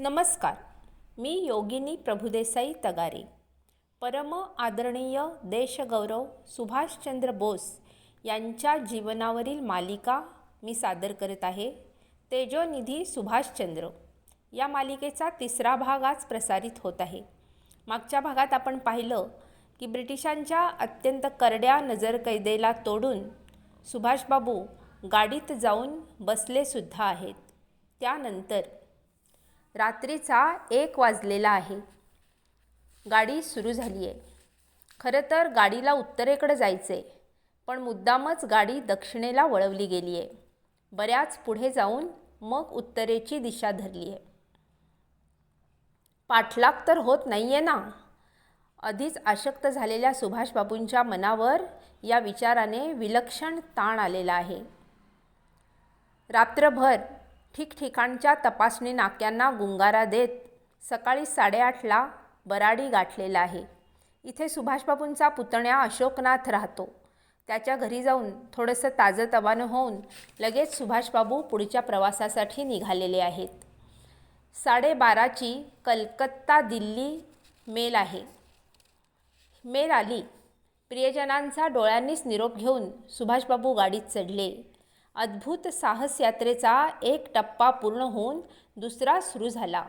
नमस्कार. मी योगिनी प्रभुदेसाई तगारे. परम आदरणीय देशगौरव सुभाषचंद्र बोस यांच्या जीवनावरील मालिका मी सादर करत आहे तेजोनिधी सुभाषचंद्र. या मालिकेचा तिसरा भाग आज प्रसारित होत आहे. मागच्या भागात आपण पाहिलं की ब्रिटिशांच्या अत्यंत करड्या नजरकैदेला तोडून सुभाषबाबू गाडीत जाऊन बसलेसुद्धा आहेत. त्यानंतर रात्रीचा एक वाजलेला आहे. गाडी सुरू झाली आहे खरं तर गाडीला उत्तरेकडे जायचं आहे पण मुद्दामच गाडी दक्षिणेला वळवली गेली आहे बऱ्याच पुढे जाऊन मग उत्तरेची दिशा धरली आहे पाठलाग तर होत नाही आहे ना? आधीच आशक्त झालेल्या सुभाषबाबूंच्या मनावर या विचाराने विलक्षण ताण आलेला आहे. रात्रभर ठिकठिकाणच्या तपासणी नाक्यांना गुंगारा देत सकाळी साडेआठला बराडी गाठलेला आहे. इथे सुभाषबाबूंचा पुतण्या अशोकनाथ राहतो. त्याच्या घरी जाऊन थोडंसं ताजंतवानं होऊन लगेच सुभाषबाबू पुढच्या प्रवासासाठी निघालेले आहेत. साडेबाराची कलकत्ता दिल्ली मेल आहे. मेल आली. प्रियजनांचा डोळ्यांनीच निरोप घेऊन सुभाषबाबू गाडीत चढले. अद्भुत साहस यात्रेचा एक टप्पा पूर्ण होऊन दुसरा सुरू झाला.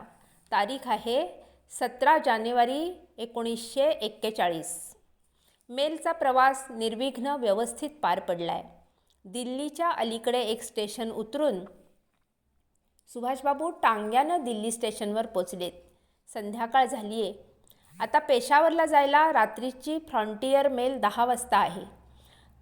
तारीख आहे सतरा जानेवारी एकोणीसशे एक्केचाळीस. मेलचा प्रवास निर्विघ्न व्यवस्थित पार पडला आहे दिल्लीच्या अलीकडे एक स्टेशन उतरून सुभाषबाबू टांग्यानं दिल्ली स्टेशनवर पोचलेत. संध्याकाळ झाली आहे आता पेशावरला जायला रात्रीची फ्रॉन्टियर मेल दहा वाजता आहे.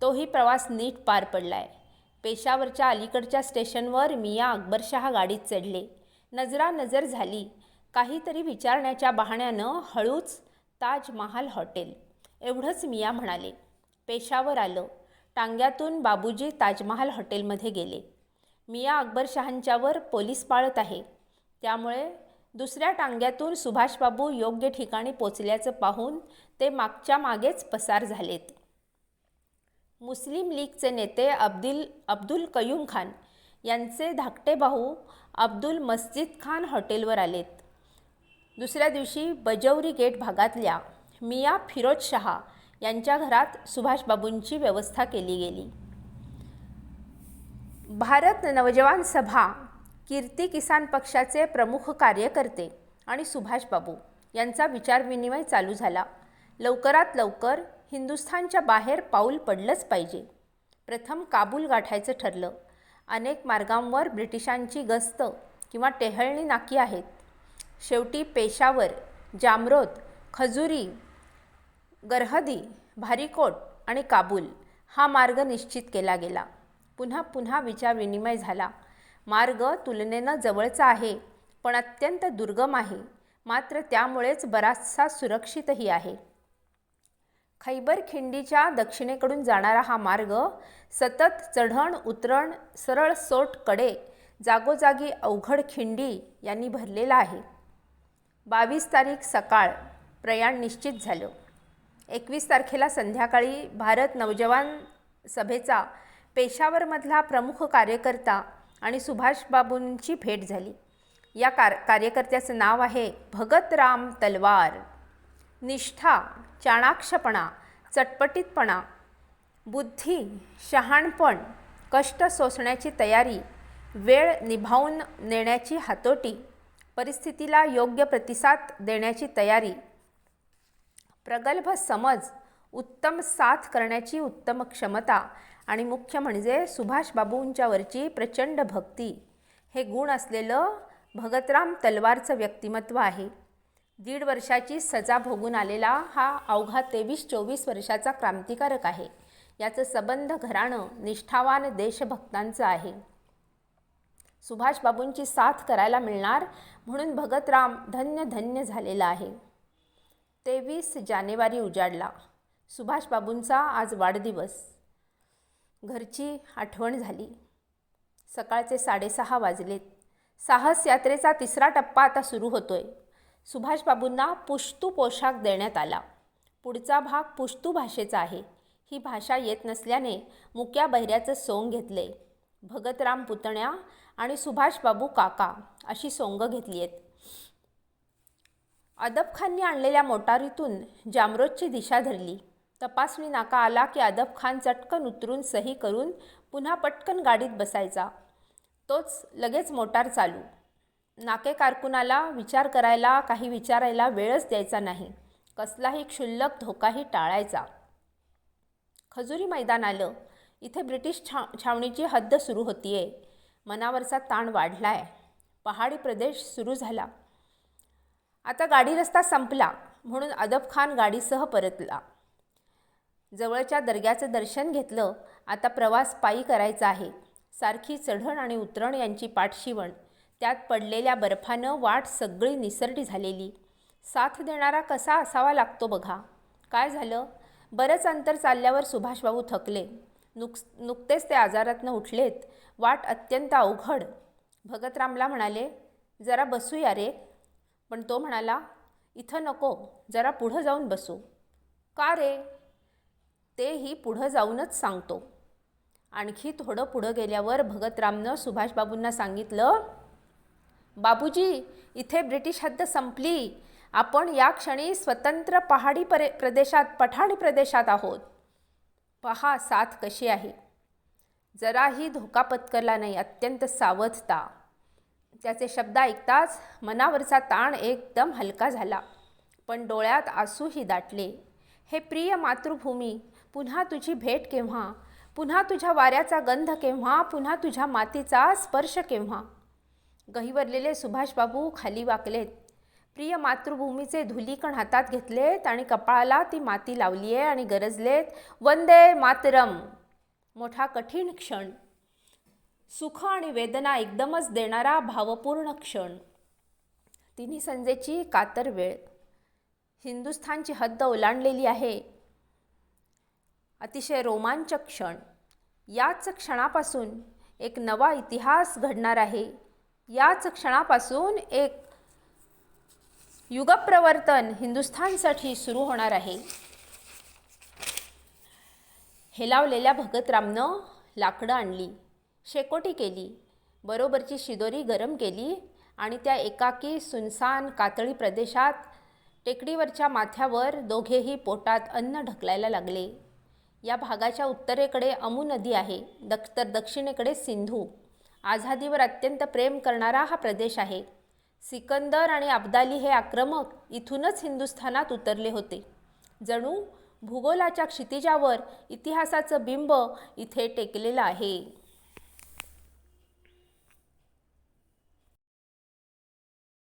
तोही प्रवास नीट पार पडला आहे पेशावरच्या अलीकडच्या स्टेशनवर मिया अकबरशहा गाडीत चढले. नजरा नजर झाली. काहीतरी विचारण्याच्या बहाण्यानं हळूच ताजमहाल हॉटेल. एवढंच मिया म्हणाले. पेशावर आलं. टांग्यातून बाबूजी ताजमहाल हॉटेलमध्ये गेले. मिया अकबरशहांच्यावर पोलीस पाळत आहे. त्यामुळे दुसऱ्या टांग्यातून सुभाषबाबू योग्य ठिकाणी पोचल्याचं पाहून ते मागच्या मागेच पसार झालेत. मुस्लिम लीगचे नेते अब्दुल अब्दुल कयूम खान यांचे धाकटे भाऊ अब्दुल मस्जिद खान हॉटेलवर आलेत. दुसऱ्या दिवशी बजौरी गेट भागातल्या मिया फिरोज शहा यांच्या घरात सुभाषबाबूंची व्यवस्था केली गेली. भारत नवजवान सभा कीर्ती किसान पक्षाचे प्रमुख कार्यकर्ते आणि सुभाषबाबू यांचा विचारविनिमय चालू झाला. लवकरात लवकर हिंदुस्थानच्या बाहेर पाऊल पडलंच पाहिजे. प्रथम काबूल गाठायचं ठरलं. अनेक मार्गांवर ब्रिटिशांची गस्त किंवा टेहळणी नाकी आहेत. शेवटी पेशावर जामरोत खजुरी गरहदी भारीकोट आणि काबूल हा मार्ग निश्चित केला गेला. पुन्हा पुन्हा विचारविनिमय झाला. मार्ग तुलनेनं जवळचा आहे पण अत्यंत दुर्गम आहे. मात्र त्यामुळेच बराचसा सुरक्षितही आहे. खैबर खिंडीच्या दक्षिणेकडून जाणारा हा मार्ग सतत चढण उतरण सरळ सोटकडे जागोजागी अवघड खिंडी यांनी भरलेला आहे. बावीस तारीख सकाळ प्रयाण निश्चित झालं. एकवीस तारखेला संध्याकाळी भारत नवजवान सभेचा पेशावरमधला प्रमुख कार्यकर्ता आणि सुभाषबाबूंची भेट झाली. या कार कार्यकर्त्याचं नाव आहे भगतराम तलवार. निष्ठा चाणाक्षपणा चटपटीतपणा बुद्धी शहाणपण कष्ट सोसण्याची तयारी वेळ निभावून नेण्याची हातोटी परिस्थितीला योग्य प्रतिसाद देण्याची तयारी प्रगल्भ समज उत्तम साथ करण्याची उत्तम क्षमता आणि मुख्य म्हणजे सुभाषबाबूंच्यावरची प्रचंड भक्ती. हे गुण असलेलं भगतराम तलवारचं व्यक्तिमत्व आहे. दीड वर्षाची सजा भोगून आलेला हा अवघा तेवीस चोवीस वर्षाचा क्रांतिकारक आहे. याचं सबंध घराणं निष्ठावान देशभक्तांचं आहे. सुभाषबाबूंची साथ करायला मिळणार म्हणून भगतराम धन्य धन्य झालेला आहे. तेवीस जानेवारी उजाडला. सुभाषबाबूंचा आज वाढदिवस. घरची आठवण झाली. सकाळचे साडेसहा वाजलेत. साहस यात्रेचा तिसरा टप्पा आता सुरू होतोय. सुभाषबाबूंना पुश्तू पोशाख देण्यात आला. पुढचा भाग पुश्तू भाषेचा आहे. ही भाषा येत नसल्याने मुक्या बहिऱ्याचं सोंग घेतले. भगतराम पुतण्या आणि सुभाषबाबू काका अशी सोंग घेतली आहेत अदबखानने आणलेल्या मोटारीतून जामरोजची दिशा धरली. तपासणी नाका आला की अदबखान चटकन उतरून सही करून पुन्हा पटकन गाडीत बसायचा. तोच लगेच मोटार चालू. नाके कारकुनाला विचार करायला काही विचारायला वेळच द्यायचा नाही. कसलाही क्षुल्लक धोकाही टाळायचा. खजुरी मैदान आलं. इथे ब्रिटिश छा छावणीची हद्द सुरू होतीये. मनावरचा ताण वाढला आहे पहाडी प्रदेश सुरू झाला. आता गाडी रस्ता संपला म्हणून अदब खान गाडीसह परतला. जवळच्या दर्ग्याचं दर्शन घेतलं आता प्रवास पायी करायचा आहे. सारखी चढण आणि उतरण यांची पाठशिवण. त्यात पडलेल्या बर्फानं वाट सगळी निसरडी झालेली. साथ देणारा कसा असावा लागतो बघा. काय झालं? बरंच अंतर चालल्यावर सुभाषबाबू थकले. नुक नुकतेच ते आजारातनं उठलेत. वाट अत्यंत अवघड. भगतरामला म्हणाले जरा बसूया रे. पण तो म्हणाला इथं नको जरा पुढं जाऊन बसू. का रे? तेही पुढं जाऊनच सांगतो. आणखी थोडं पुढं गेल्यावर भगतरामनं सुभाषबाबूंना सांगितलं बाबूजी इथे ब्रिटिश हद्द संपली. आपण या क्षणी स्वतंत्र पहाडी परे प्रदेशात पठाणी प्रदेशात आहोत. पहा साथ कशी आहे. जराही धोका पत्करला नाही अत्यंत सावधता. त्याचे शब्द ऐकताच मनावरचा ताण एकदम हलका झाला. पण डोळ्यात आसूही दाटले. हे प्रिय मातृभूमी पुन्हा तुझी भेट केव्हा? पुन्हा तुझ्या वाऱ्याचा गंध केव्हा? पुन्हा तुझ्या मातीचा स्पर्श केव्हा? गहिवरलेले सुभाषबाबू खाली वाकलेत. प्रिय मातृभूमीचे धुलीकण हातात घेतलेत आणि कपाळाला ती माती लावली आहे आणि गरजलेत. वंदे मातरम. मोठा कठीण क्षण. सुख आणि वेदना एकदमच देणारा भावपूर्ण क्षण. तिन्ही संजेची कातर वेळ. हिंदुस्थानची हद्द ओलांडलेली आहे. अतिशय रोमांचक क्षण. याच क्षणापासून एक नवा इतिहास घडणार आहे. याच क्षणापासून एक युगप्रवर्तन हिंदुस्थानसाठी सुरू होणार आहे. हेलावलेल्या भगतरामनं लाकडं आणली शेकोटी केली बरोबरची शिदोरी गरम केली आणि त्या एकाकी सुनसान कातळी प्रदेशात टेकडीवरच्या माथ्यावर दोघेही पोटात अन्न ढकलायला लागले. या भागाच्या उत्तरेकडे अमू नदी आहे दक् तर दक्षिणेकडे सिंधू. आझादीवर अत्यंत प्रेम करणारा हा प्रदेश आहे. सिकंदर आणि अब्दाली हे आक्रमक इथूनच हिंदुस्थानात उतरले होते. जणू भूगोलाच्या क्षितिजावर इतिहासाचं बिंब इथे टेकलेलं आहे.